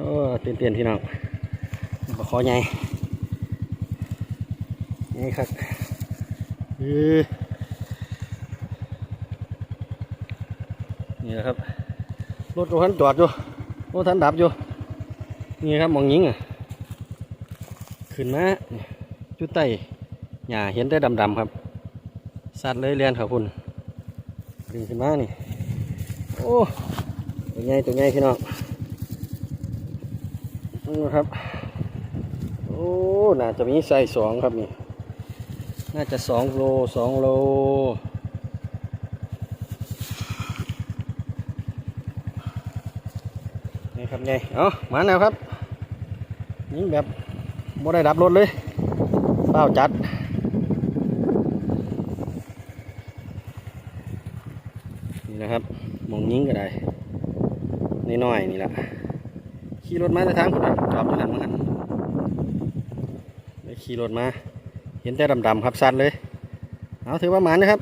โอ้เตียนเตียนๆพี่น้องบคอใหญ่นี่ครับเนี่แหละครับรถรถทันจอดอยู่รถทันดับอยู่นี่ครับมองยิงอะขึ้นมาจุดไตหญ้าเห็นแต่ดำๆครับสัตว์เลยเรียนครับคุณดึงขึ้นมานี่โอ้ตัวใหญ่ตัวใหญ่พี่น้อง นี่นะครับ โอ้ น่าจะมีไซส์สองครับนี่ น่าจะสองโลสองโล นี่ครับไงเอามาแล้วครับ ยิงแบบบ่ได้ดับรถเลยเป้าจัดนี่นะครับมองยิงก็ได้น้อยๆนี่แหละ ขี่รถมาในทางผมจอดอยู่หันมาหันไปขี่รถมา เห็นแต่ดำๆครับสัตว์เลย เอาถือว่าหมานนะครับ